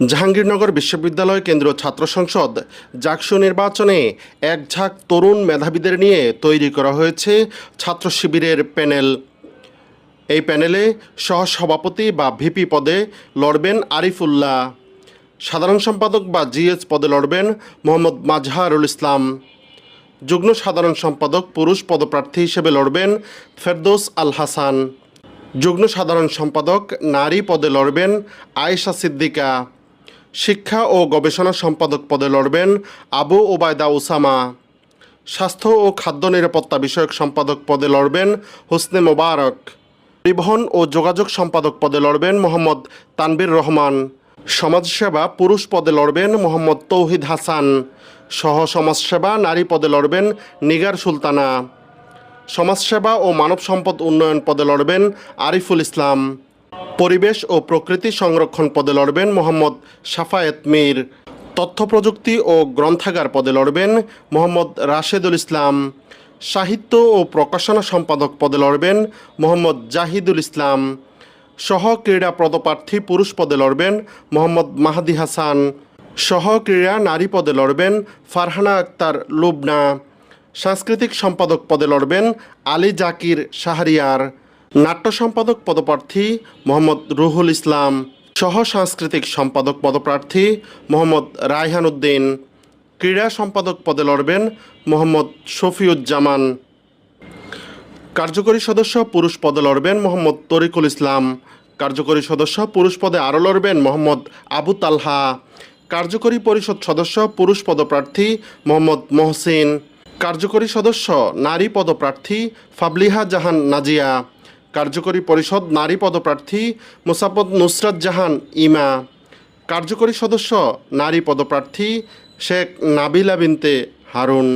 জাহাঙ্গীরনগর বিশ্ববিদ্যালয় কেন্দ্রীয় ছাত্র সংসদ জাকসু নির্বাচনে এক ঝাঁক তরুণ মেধাবীদের নিয়ে তৈরি করা হয়েছে ছাত্র শিবিরের প্যানেল। এই প্যানেলে সহসভাপতি বা ভিপি পদে লড়বেন আরিফুল্লাহ। সাধারণ সম্পাদক বা জিএস পদে লড়বেন মোহাম্মদ মাজহারুল ইসলাম। যুগ্ম সাধারণ সম্পাদক পুরুষ পদপ্রার্থী হিসেবে লড়বেন ফেরদৌস আল হাসান। যুগ্ম সাধারণ সম্পাদক নারী পদে লড়বেন আয়েশা সিদ্দিকা। শিক্ষা ও গবেষণা সম্পাদক পদে লড়বেন আবু ওবায়দা ওসামা। স্বাস্থ্য ও খাদ্য নিরাপত্তা বিষয়ক সম্পাদক পদে লড়বেন হোসনে মোবারক। পরিবহন ও যোগাযোগ সম্পাদক পদে লড়বেন মোহাম্মদ তানবির রহমান। সমাজসেবা পুরুষ পদে লড়বেন মোহাম্মদ তৌহিদ হাসান। সহ সমাজসেবা নারী পদে লড়বেন নিগার সুলতানা। সমাজসেবা ও মানব সম্পদ উন্নয়ন পদে লড়বেন আরিফুল ইসলাম। পরিবেশ ও প্রকৃতি সংরক্ষণ পদে লড়বেন মোহাম্মদ সাফায়েত মীর। তথ্য প্রযুক্তি ও গ্রন্থাগার পদে লড়বেন মোহাম্মদ রাশেদুল ইসলাম। সাহিত্য ও প্রকাশনা সম্পাদক পদে লড়বেন মোহাম্মদ জাহিদুল ইসলাম। সহ ক্রীড়া পদপ্রার্থী পুরুষ পদে লড়বেন মোহাম্মদ মাহাদি হাসান। সহ ক্রীড়া নারী পদে লড়বেন ফারহানা আক্তার লুবনা। সাংস্কৃতিক সম্পাদক পদে লড়বেন আলী জাকির শাহরিয়ার। নাট্য সম্পাদক পদপ্রার্থী মোহাম্মদ রুহুল ইসলাম, সহ সাংস্কৃতিক সম্পাদক পদপ্রার্থী মোহাম্মদ রায়হান উদ্দিন, ক্রীড়া সম্পাদক পদে লড়বেন মোহাম্মদ শফিউজ্জামান। কার্যকরী সদস্য পুরুষ পদে লড়বেন মোহাম্মদ তরিকুল ইসলাম। কার্যকরী সদস্য পুরুষ পদে আরও লড়বেন মোহাম্মদ আবু তালহা। কার্যকরী পরিষদ সদস্য পুরুষ পদপ্রার্থী মোহাম্মদ মহসিন। কার্যকরী সদস্য নারী পদপ্রার্থী ফাবলিহা জাহান নাজিয়া। কার্যকরী পরিষদ নারী পদপ্রার্থী মোসাফত নুসরাত জাহান ইমা। কার্যকরী সদস্য নারী পদপ্রার্থী শেখ নাবিলা বিনতে হারুন।